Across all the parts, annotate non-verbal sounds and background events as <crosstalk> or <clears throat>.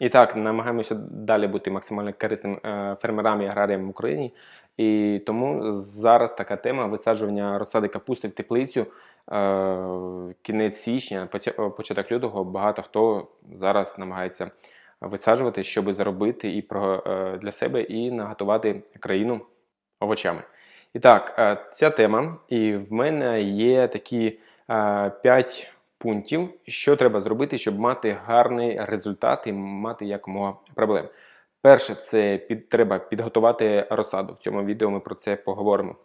І так, намагаємося далі бути максимально корисним е, фермерам і аграріям в Україні. І тому зараз така тема висаджування розсади капусти в теплицю. Е, Кінець січня, початок лютого, багато хто зараз намагається висаджувати, щоб заробити і е, для себе, і наготувати країну овочами. І так, е, ця тема, і в мене є такі 5 пунктів, що треба зробити, щоб мати гарний результат і мати якомога проблем. Перше, це під, треба підготувати розсаду. В цьому відео ми про це поговоримо.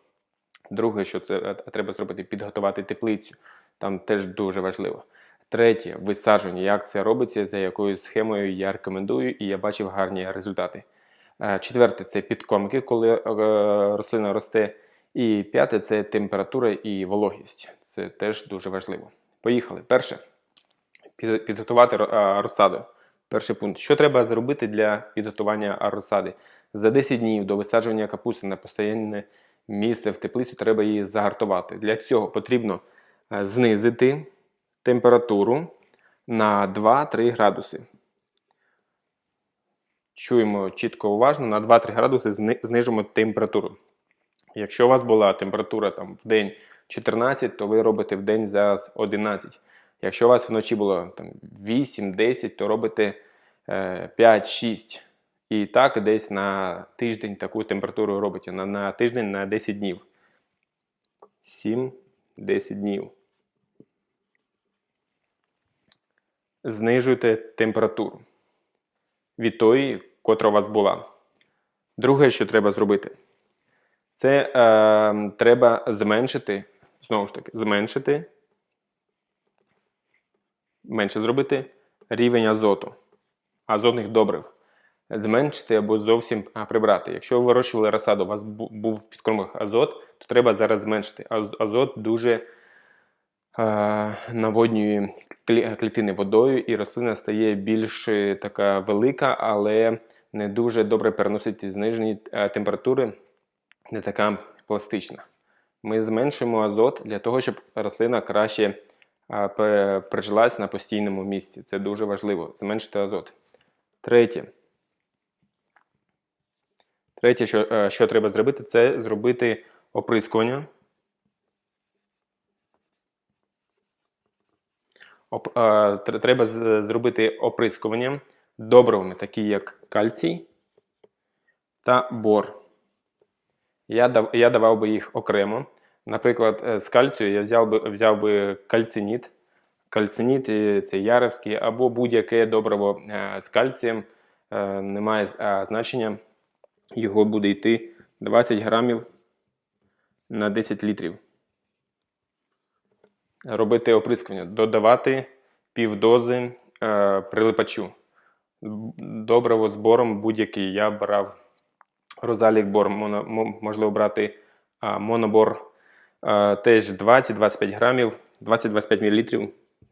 Друге, що це е, треба зробити, підготувати теплицю. Там теж дуже важливо. Третє висадження. Як це робиться, за якою схемою я рекомендую, і я бачив гарні результати. Е, Четверте це підкормки, коли е, рослина росте. І п'яте це температура і вологість. Це теж дуже важливо. Поїхали. Перше підготувати розсаду. Перший пункт. Що треба зробити для підготування розсади? За 10 днів до висаджування капусти на постійне місце в теплицю треба її загартувати. Для цього потрібно е, знизити температуру на 2-3 градуси. Чуємо чітко уважно, на 2-3 градуси знижимо температуру. Якщо у вас була температура там, в день 14, то ви робите в день зараз 11. Якщо у вас вночі було 8-10, то робите е, 5-6. І так десь на тиждень таку температуру робите. На, на тиждень на 10 днів. 7-10 днів. Знижуйте температуру від тої, котра у вас була. Друге, що треба зробити, це е, треба зменшити, знову ж таки, зменшити, менше зробити рівень азоту, азотних добрив. Зменшити або зовсім прибрати. Якщо ви вирощували розсаду, у вас був в підкормках азот, то треба зараз зменшити. Азот дуже е, наводнює клітини водою, і рослина стає більш е, така велика, але не дуже добре переносить знижені е, температури, не така пластична. Ми зменшуємо азот для того, щоб рослина краще прижилась на постійному місці. Це дуже важливо. Зменшити азот. Третє. Третє, що, е, що треба зробити, це зробити оприскування. Оп, треба зробити оприскування добривами, такі як кальцій та бор. Я, я давав би їх окремо. Наприклад, е, з кальцію я взяв би, взяв би кальциніт. Кальциніт це яревський або будь-яке добриво е, з кальцієм. е, Немає значення. Його буде йти 20 грамів на 10 літрів. Робити оприскування, додавати півдози прилипачу. Добриво збором будь-який. Я брав Розалік бор, можливо брати монобор теж 20-25 грамів, 20-25 мл,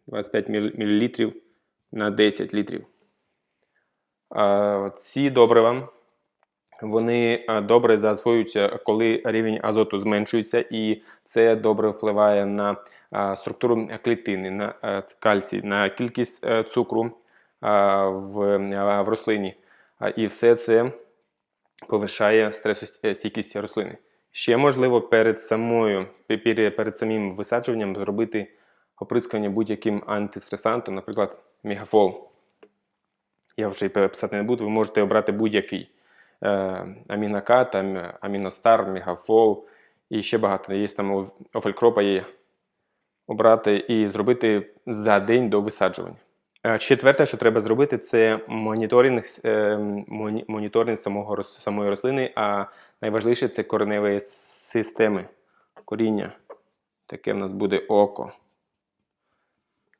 25 мл на 10 літрів. Ці добрива вони добре засвоюються, коли рівень азоту зменшується, і це добре впливає на структуру клітини, на кальцій, на кількість е, цукру в, рослині. І все це повишає стресостійкість рослини. Ще можливо перед самою перед, самим висаджуванням зробити оприскування будь-яким антистресантом, наприклад, мегафол. Я вже писати не буду, ви можете обрати будь-який е, амінокат, ам- аміностар, мегафол і ще багато. Є там офелькропа є обрати і зробити за день до висаджування. Е, Четверте, що треба зробити, це моніторинг, е, моніторинг самого, самої рослини, а найважливіше це кореневі системи, коріння. Таке в нас буде око.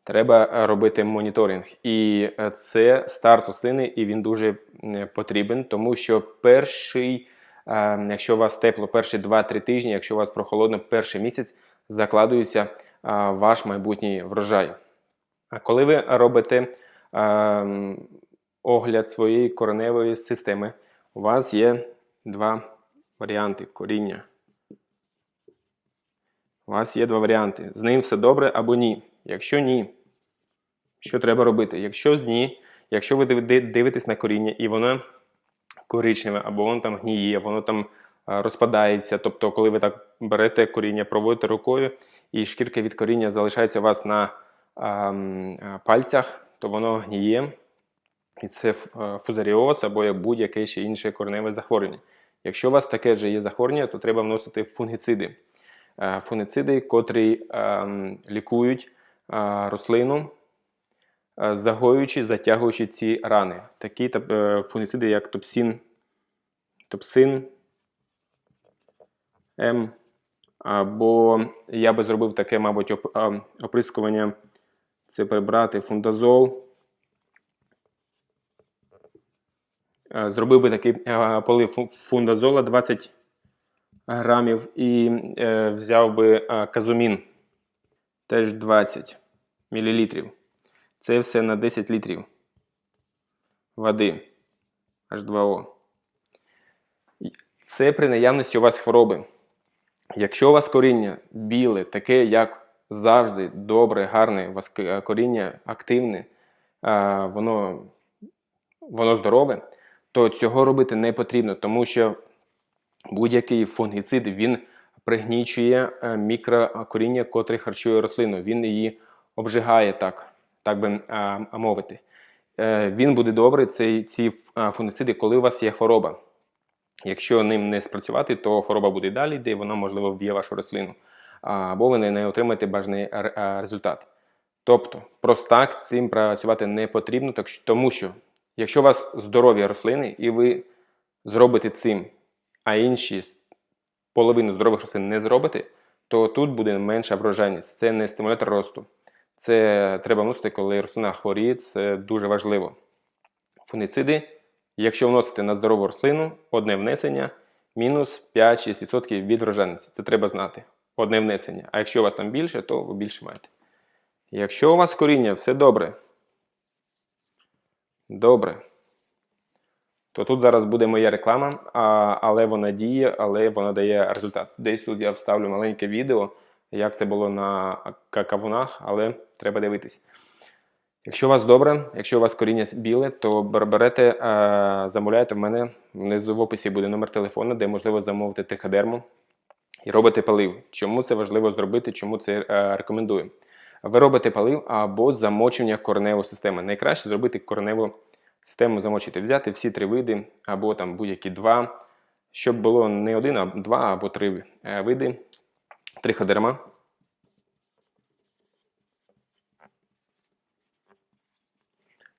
Треба е, робити моніторинг. І це старт рослини, і він дуже потрібен, тому що перший, якщо у вас тепло, перші 2-3 тижні, якщо у вас прохолодно, перший місяць закладується ваш майбутній врожай. А коли ви робите е, огляд своєї кореневої системи, у вас є два варіанти коріння. У вас є два варіанти. З ним все добре або ні. Якщо ні, що треба робити? Якщо з ні, Якщо ви дивитесь на коріння і воно коричневе, або воно там гніє, воно там розпадається. Тобто, коли ви так берете коріння, проводите рукою, і шкірка від коріння залишається у вас на пальцях, то воно гніє. І це е, фузаріоз або як будь-яке ще інше кореневе захворювання. Якщо у вас таке же є захворювання, то треба вносити фунгіциди. Е, Фунгіциди, котрі ем, лікують е, рослину, е, загоюючи, затягуючи ці рани. Такі е, фунгіциди, як топсин, топсин, М. Або я би зробив таке, мабуть, оприскування. Це прибрати фундазол. Е, Зробив би такий е, полив фундазола 20 грамів і е, взяв би казумін теж 20 мл. Це все на 10 літрів води H2O. Це при наявності у вас хвороби. Якщо у вас коріння біле, таке, як завжди, добре, гарне, е, коріння активне, воно, воно здорове, то цього робити не потрібно, тому що будь-який фунгіцид він пригнічує е, мікрокоріння, котре харчує рослину. Він її обжигає, так, так би мовити. Е, Він буде добрий, цей, ці фунгіциди, коли у вас є хвороба. Якщо ним не спрацювати, то хвороба буде далі, де вона можливо вб'є вашу рослину, або ви не- отримаєте бажаний результат. Тобто, просто так цим працювати не потрібно, тому що якщо у вас здорові рослини, і ви зробите цим, а інші половину здорових рослин не зробите, то тут буде менша врожайність. Це не стимулятор росту. Це треба вносити, коли рослина хворіє, це дуже важливо. Фунгіциди, якщо вносити на здорову рослину, одне внесення мінус 5-6% від врожайності. Це треба знати. Одне внесення. А якщо у вас там більше, то ви більше маєте. Якщо у вас коріння все добре, добре, то тут зараз буде моя реклама, а, але вона діє, але вона дає результат. Десь тут я вставлю маленьке відео, як це було на ка- кавунах, але треба дивитись. Якщо у вас добре, якщо у вас коріння біле, то бер- берете, е, замовляєте в мене. Внизу в описі буде номер телефону, де можливо замовити триходерму і робите полив. Чому це важливо зробити? Чому це е, рекомендую? Ви робите полив або замочення кореневої системи. Найкраще зробити кореневу систему замочити. Взяти всі три види, або там будь-які два, щоб було не один, а два або три е, види триходерма.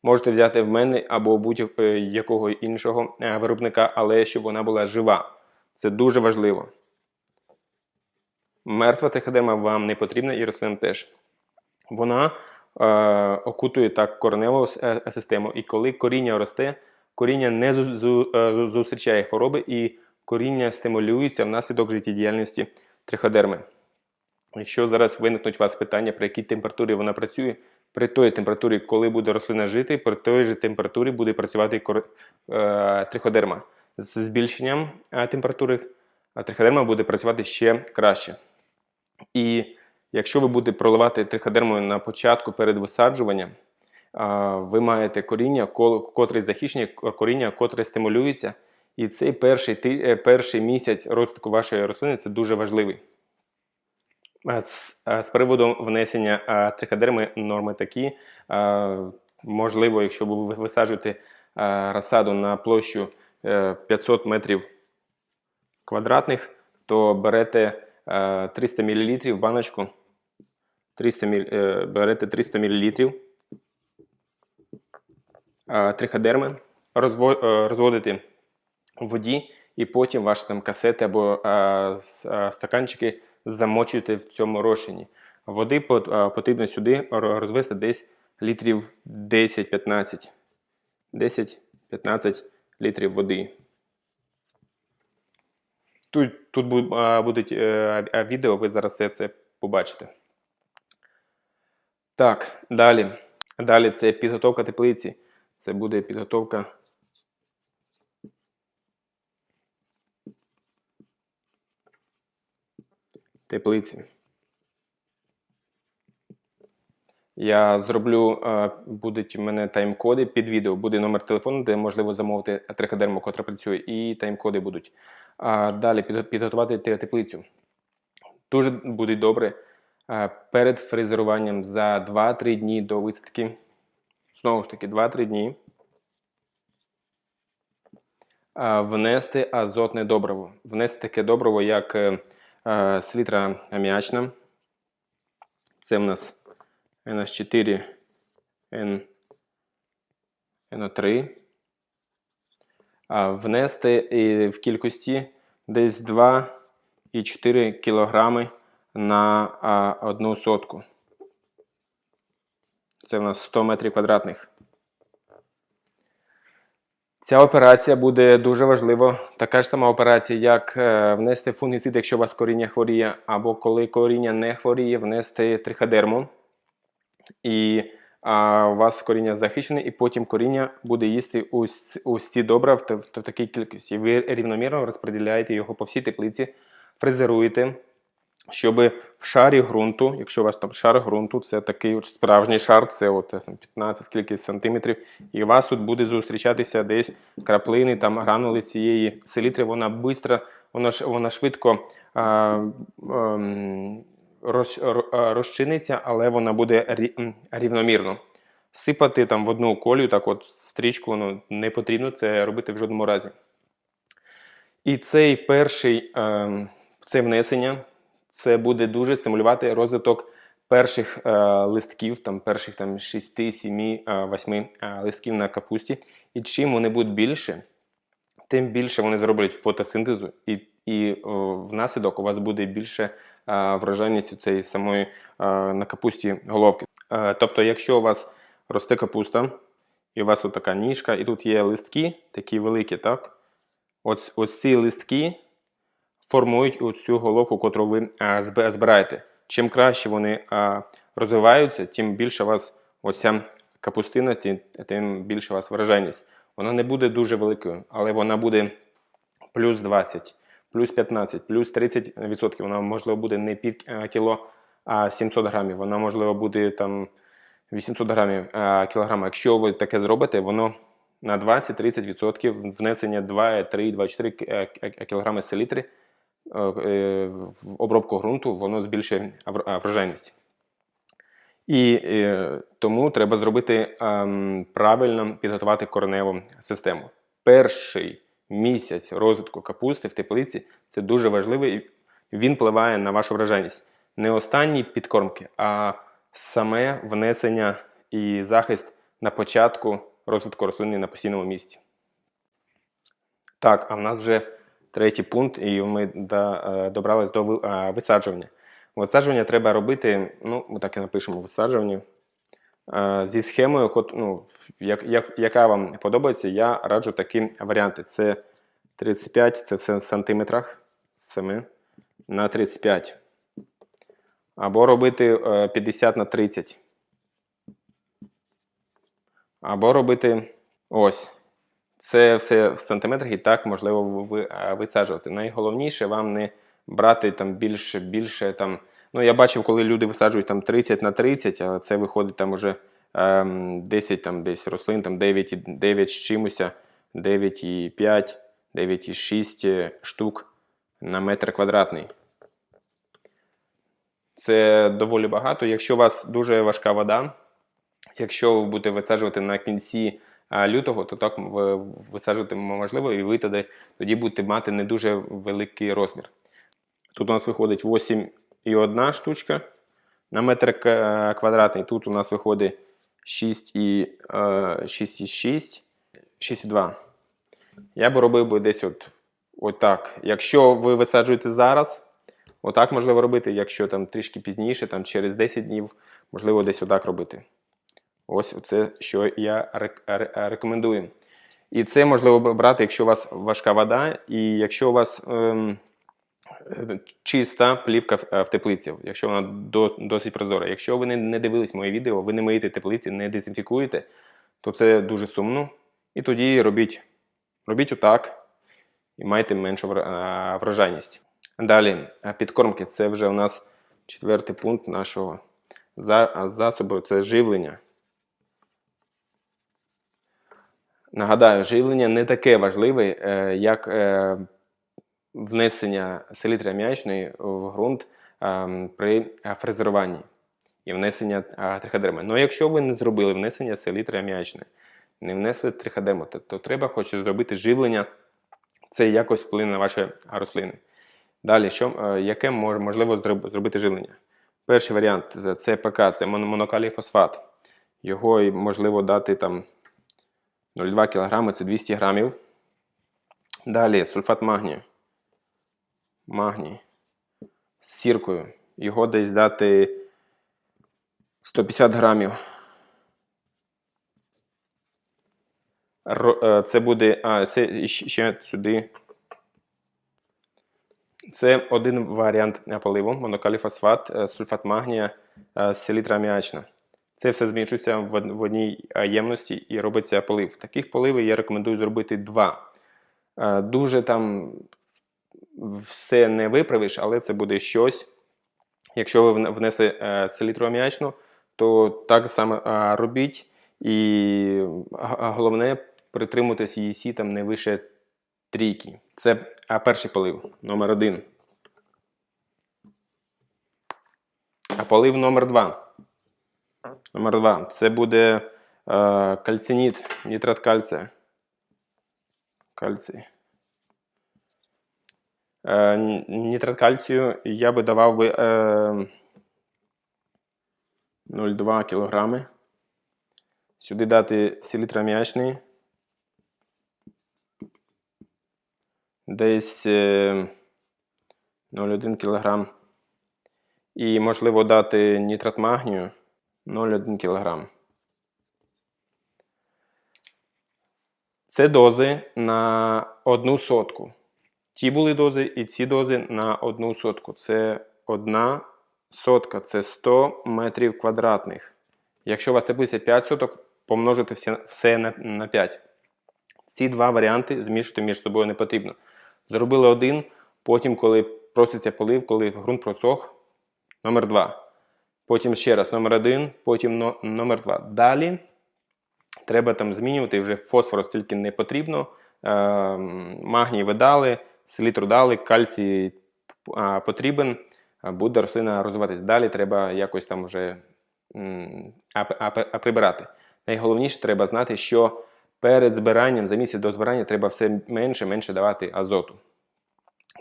Можете взяти в мене або будь-якого іншого е, виробника, але щоб вона була жива. Це дуже важливо. Мертва триходерма вам не потрібна і рослинам теж. Вона е, окутує так кореневу е, систему, і коли коріння росте, коріння не е, зу- зустрічає хвороби, і коріння стимулюється внаслідок життєдіяльності триходерми. Якщо зараз виникнуть у вас питання, при якій температурі вона працює, при той температурі, коли буде рослина жити, при той же температурі буде працювати кор... е, триходерма. З збільшенням е, температури триходерма буде працювати ще краще. І якщо ви будете проливати триходермою на початку перед висаджуванням, ви маєте коріння, котре захищені, коріння, котре стимулюється. І цей перший, е, перший місяць розвитку вашої рослини це дуже важливий. З, з приводу внесення триходерми норми такі. Можливо, якщо ви висаджуєте розсаду на площу е, 500 метрів квадратних, то берете е, 300 мл баночку. 300 мл, е, берете 300 мл е, триходерми, розво- е, розводите в воді, і потім ваші там касети або е, е, стаканчики замочуєте в цьому розчині. Води е, потрібно сюди розвести десь літрів 10-15. 10-15 літрів води. Тут, тут будуть е, відео, ви зараз все це побачите. Так, далі. Далі це підготовка теплиці. Це буде підготовка. Теплиці. Я зроблю, е, будуть в мене тайм-коди під відео. Буде номер телефону, де можливо замовити триходерму, котра працює, і тайм-коди будуть. Далі підготувати теплицю. Дуже буде добре е, перед фрезеруванням за 2-3 дні до висадки. Знову ж таки, 2-3 дні. е, Внести азотне добриво. Внести таке добриво, як селітра аміачна. Це в нас NH4, N, NO3. А внести в кількості десь 2,4 кг на одну сотку. Це в нас 100 метрів квадратних. Ця операція буде дуже важлива. Така ж сама операція, як е, внести фунгіцид, якщо у вас коріння хворіє, або коли коріння не хворіє, внести триходерму. І а, у вас коріння захищене, і потім коріння буде їсти ось, ось ці добра в, та- в, такій кількості. Ви рівномірно розподіляєте його по всій теплиці, фрезеруєте, щоб в шарі ґрунту, якщо у вас там шар ґрунту, це такий от справжній шар, це от, е, там, 15 скільки сантиметрів, і у вас тут буде зустрічатися десь краплини, там гранули цієї селітри, вона бистро, вона, вона швидко а, ем, а, розчиниться, але вона буде рі- рівномірно. Сипати там в одну колію, так от стрічку ну, не потрібно це робити в жодному разі. І цей перший ем, це внесення, це буде дуже стимулювати розвиток перших е, листків, там перших там 6, 7, е, 8 е, листків на капусті. І чим вони будуть більше, тим більше вони зроблять фотосинтезу, і, і о, внаслідок у вас буде більше е, врожайності цієї самої е, на капусті головки. Е, тобто, якщо у вас росте капуста, і у вас от така ніжка, і тут є листки, такі великі, так? Ось, ось ці листки формують оцю головку, котру ви збираєте. Чим краще вони розвиваються, тим більше у вас оця капустина, тим, більше у вас вражайність. Вона не буде дуже великою, але вона буде плюс 20, плюс 15, плюс 30%. Вона, можливо, буде не під е, кіло, а 700 грамів. Вона, можливо, буде там 800 грамів е, кілограма. Якщо ви таке зробите, воно на 20-30% внесення 2, 3, 2-4 е, е, кілограми селітри е, в обробку ґрунту, воно збільшує вр- врожайність. І тому треба зробити ем, правильно підготувати кореневу систему. Перший місяць розвитку капусти в теплиці це дуже важливо, і він впливає на вашу врожайність. Не останні підкормки, а саме внесення і захист на початку розвитку рослини на постійному місці. Так, а в нас вже третій пункт, і ми е, добрались до е, висаджування. Висаджування треба робити, ну, ми так і напишемо висаджування. Е, Зі схемою, ну, як, як, яка вам подобається, я раджу такі варіанти. Це 35, це все в сантиметрах, саме на 35. Або робити е, 50 на 30. Або робити ось. Це все в сантиметрах і так можливо ви, е, висаджувати. Найголовніше вам не брати там більше, більше там. Ну, я бачив, коли люди висаджують там 30 на 30, а це виходить там уже ем, 10 там десь рослин, там 9, 9 з чимось, 9,5, 9,6 штук на метр квадратний. Це доволі багато. Якщо у вас дуже важка вода, якщо ви будете висаджувати на кінці лютого, то так висаджувати можливо, і ви тоді, тоді будете мати не дуже великий розмір. Тут у нас виходить 8,1 штучка на метр квадратний. Тут у нас виходить 6,6, 6,6, 6,2. Я би робив би десь от, от так. Якщо ви висаджуєте зараз, отак можливо робити. Якщо там трішки пізніше, там через 10 днів, можливо, десь отак робити. Ось це, що я рекомендую. І це можливо брати, якщо у вас важка вода, і якщо у вас ем, е, чиста плівка в, е, теплиці, якщо вона до, досить прозора. Якщо ви не, не дивились моє відео, ви не миєте теплиці, не дезінфікуєте, то це дуже сумно. І тоді робіть, робіть отак і майте меншу вр- е, врожайність. Далі, е, підкормки. Це вже у нас четвертий пункт нашого за, засоби це живлення. Нагадаю, живлення не таке важливе, е, як е, внесення селітри аміачної в ґрунт е, при е, фрезеруванні і внесення е, триходерми. Ну, якщо ви не зробили внесення селітри аміачної, не внесли триходерму, то, то треба хоч зробити живлення, це якось вплине на ваші рослини. Далі, що, е, яке можливо зробити живлення? Перший варіант це- ПК, це монокалій фосфат. Його можливо дати там 0,2 кг, це 200 грамів. Далі сульфат магнію. Магній з сіркою. Його десь дати 150 грамів. Е, Це буде. А, це ще сюди. Це один варіант поливу: монокаліфосфат, е, сульфат магнія, е, селітра аміачна. Це все змішується в одній ємності і робиться полив. Таких поливів я рекомендую зробити два. Дуже там все не виправиш, але це буде щось. Якщо ви вне- внесли е, селітру аміачну, то так само е, робіть. І головне притримуватись її сі там не вище трійки. Це перший полив, номер один. А полив номер два. Номер два. Це буде е, кальциніт, нітрат кальція. Кальцій. Е, нітрат кальцію я би давав би е, 0,2 кг. Сюди дати селітра м'ячний. Десь е, 0,1 кг. І можливо дати нітрат магнію 0,1 кг. Це дози на одну сотку. Ті були дози і ці дози на одну сотку. Це одна сотка, це 100 метрів квадратних. Якщо у вас таблиця 5 соток, помножити все, все на, на 5. Ці два варіанти змішувати між собою не потрібно. Зробили один, потім, коли проситься полив, коли ґрунт просох, номер 2. Потім ще раз номер 1, потім но, номер 2. Далі треба там змінювати вже фосфору стільки не потрібно. Е, магній ви дали, селітру дали, кальцій потрібен, буде рослина розвиватись. Далі треба якось там вже прибирати. Найголовніше треба знати, що перед збиранням, за місяць до збирання, треба все менше менше давати азоту.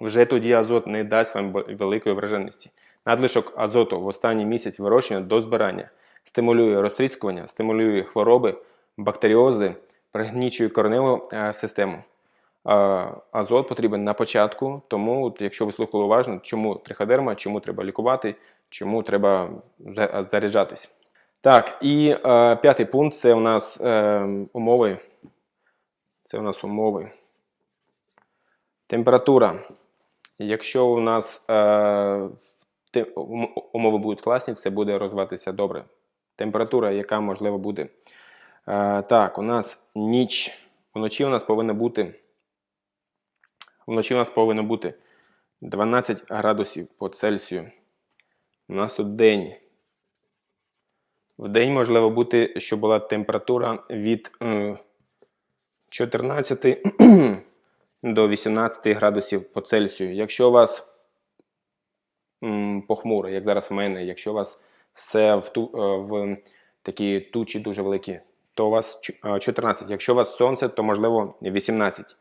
Вже тоді азот не дасть вам великої враженості. Надлишок азоту в останній місяць вирощення до збирання стимулює розтріскування, стимулює хвороби, бактеріози, пригнічує кореневу е, систему. Азот потрібен на початку, тому, от, якщо ви слухали уважно, чому триходерма, чому треба лікувати, чому треба заряджатись. Так, і е, п'ятий пункт це у нас е, умови. Це у нас умови. Температура. Якщо у нас е, умови будуть класні, це буде розвиватися добре. Температура, яка можливо буде. Е, так, у нас ніч. Вночі у нас повинна бути. Вночі у нас повинно бути 12 градусів по Цельсію. У нас тут день. В день можливо бути, щоб була температура від е, 14 <clears throat> до 18 градусів по Цельсію. Якщо у вас похмуро, як зараз в мене, якщо у вас все в, ту, е, в такі тучі дуже великі, то у вас е, 14. Якщо у вас сонце, то можливо 18.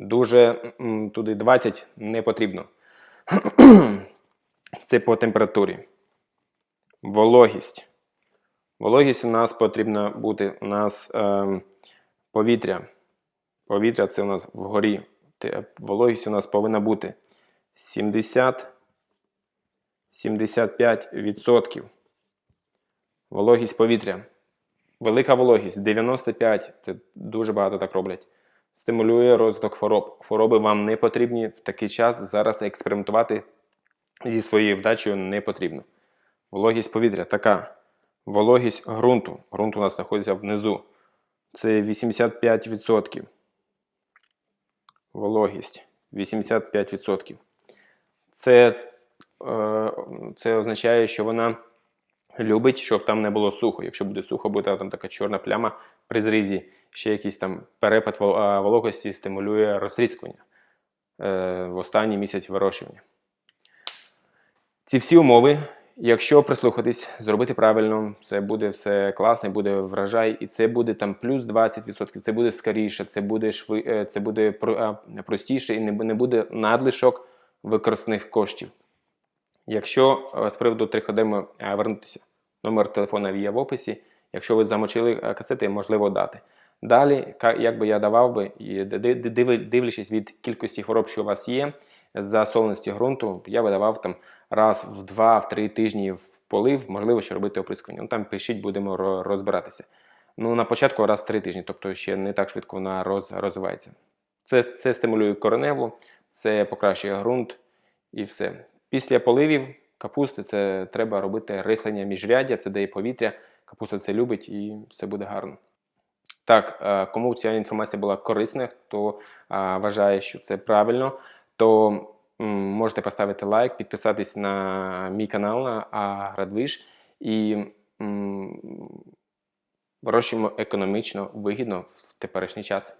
Дуже туди 20 не потрібно. <clears throat> Це по температурі. Вологість. Вологість у нас потрібна бути. У нас е, повітря. Повітря це у нас вгорі. Вологість у нас повинна бути 70-75%. Вологість повітря. Велика вологість 95. Це дуже багато так роблять. Стимулює розвиток хвороб. Хвороби вам не потрібні в такий час. Зараз експериментувати зі своєю вдачею не потрібно. Вологість повітря така. Вологість ґрунту. Ґрунт у нас знаходиться внизу. Це 85%. Вологість 85%. Це, е, це означає, що вона любить, щоб там не було сухо. Якщо буде сухо, буде там така чорна пляма при зрізі. Ще якийсь там перепад вологості стимулює розтріскування е, в останній місяць вирощування. Ці всі умови, якщо прислухатись, зробити правильно, це буде все класно, буде врожай, і це буде там плюс 20%, це буде скоріше, це буде шви, е, це буде простіше і не буде надлишок використаних коштів. Якщо е, з приводу триходему е, вернутися, номер телефона є в описі. Якщо ви замочили е, касети, можливо дати. Далі, як би я давав би, дивлячись від кількості хвороб, що у вас є, засоленості ґрунту, я би давав там раз в два, в три тижні в полив, можливо, ще робити оприскування. Ну там пишіть, будемо розбиратися. Ну, на початку раз в три тижні, тобто ще не так швидко вона роз, розвивається. Це, це стимулює кореневу, це покращує ґрунт і все. Після поливів капусти це треба робити рихлення міжряддя, це дає повітря. Капуста це любить і все буде гарно. Так, е, кому ця інформація була корисна, хто е, вважає, що це правильно, то можете поставити лайк, підписатись на мій канал на Аградвиж і вирощуємо економічно вигідно в теперішній час.